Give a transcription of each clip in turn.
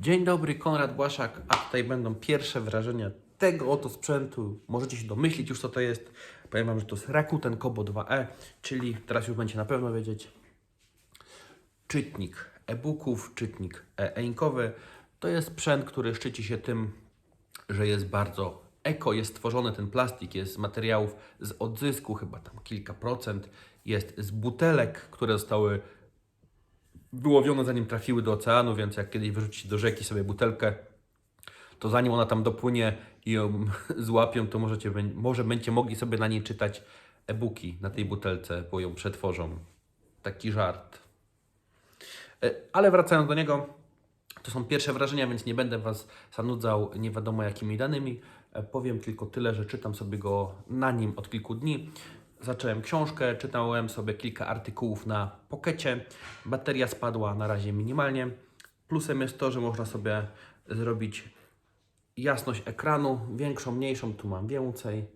Dzień dobry, Konrad Błaszak, a tutaj będą pierwsze wrażenia tego oto sprzętu. Możecie się domyślić już co to jest. Powiem Wam, że to jest Rakuten Kobo 2e, czyli teraz już będziecie na pewno wiedzieć. Czytnik e-booków, czytnik e-inkowy. To jest sprzęt, który szczyci się tym, że jest bardzo eko, jest stworzony ten plastik, jest z materiałów z odzysku, chyba tam kilka procent, jest z butelek, które zostały wyłowione zanim trafiły do oceanu, więc jak kiedyś wyrzucicie do rzeki sobie butelkę, to zanim ona tam dopłynie i ją złapią, to możecie, może będziecie mogli sobie na niej czytać e-booki na tej butelce, bo ją przetworzą. Taki żart. E, Ale wracając do niego, to są pierwsze wrażenia, więc nie będę Was zanudzał nie wiadomo jakimi danymi. E, Powiem tylko tyle, że czytam sobie go na nim od kilku dni. Zacząłem książkę, czytałem sobie kilka artykułów na pokecie. Bateria spadła na razie minimalnie. Plusem jest to, że można sobie zrobić jasność ekranu, większą, mniejszą. Tu mam więcej,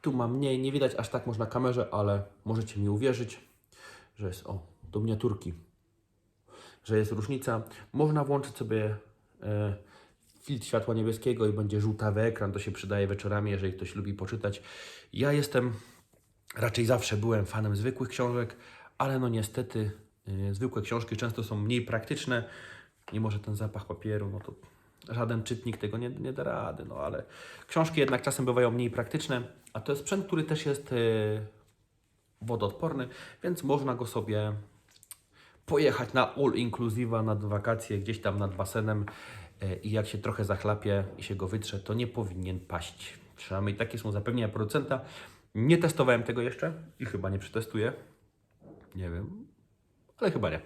tu mam mniej. Nie widać aż tak można na kamerze, ale możecie mi uwierzyć, że jest o, do miniaturki że jest różnica. Można włączyć sobie e, filtr światła niebieskiego i będzie żółtawy ekran. To się przydaje wieczorami, jeżeli ktoś lubi poczytać. Ja jestem, raczej zawsze byłem fanem zwykłych książek, ale no niestety e, zwykłe książki często są mniej praktyczne. Nie może ten zapach papieru, no to żaden czytnik tego nie, nie da rady, no ale książki jednak czasem bywają mniej praktyczne, a to jest sprzęt, który też jest e, wodoodporny, więc można go sobie pojechać na all inclusive nad wakacje gdzieś tam nad basenem e, i jak się trochę zachlapie i się go wytrze, to nie powinien paść. Przynajmniej takie są zapewnienia producenta. Nie testowałem tego jeszcze i chyba nie przetestuję. Nie wiem, ale chyba nie.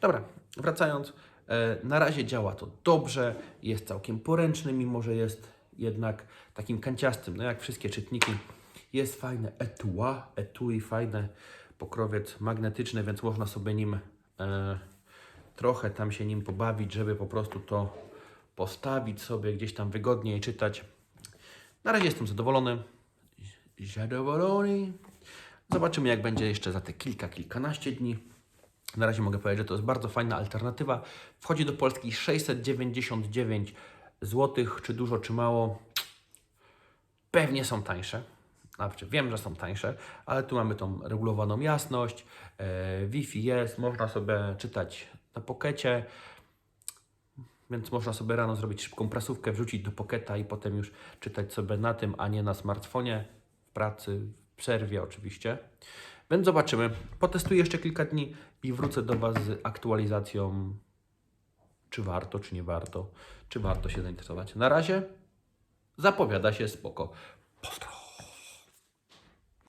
Dobra, wracając. e, Na razie działa to dobrze, jest całkiem poręczny, mimo że jest jednak takim kanciastym, no jak wszystkie czytniki. Jest fajne etui, etui fajne, pokrowiec magnetyczny, więc można sobie nim e, trochę tam się nim pobawić, żeby po prostu to postawić sobie gdzieś tam wygodniej czytać. Na razie jestem zadowolony. Zadowolony. Zobaczymy, jak będzie jeszcze za te kilka, kilkanaście dni. Na razie mogę powiedzieć, że to jest bardzo fajna alternatywa. Wchodzi do Polski 699 zł. Czy dużo, czy mało? Pewnie są tańsze. Znaczy, wiem, że są tańsze, ale tu mamy tą regulowaną jasność. E, Wi-Fi jest, można sobie czytać na pokecie. Więc można sobie rano zrobić szybką prasówkę, wrzucić do poketa i potem już czytać sobie na tym, a nie na smartfonie, w pracy, w przerwie oczywiście. Więc zobaczymy. Potestuję jeszcze kilka dni i wrócę do Was z aktualizacją, czy warto, czy nie warto, czy warto się zainteresować. Na razie zapowiada się spoko.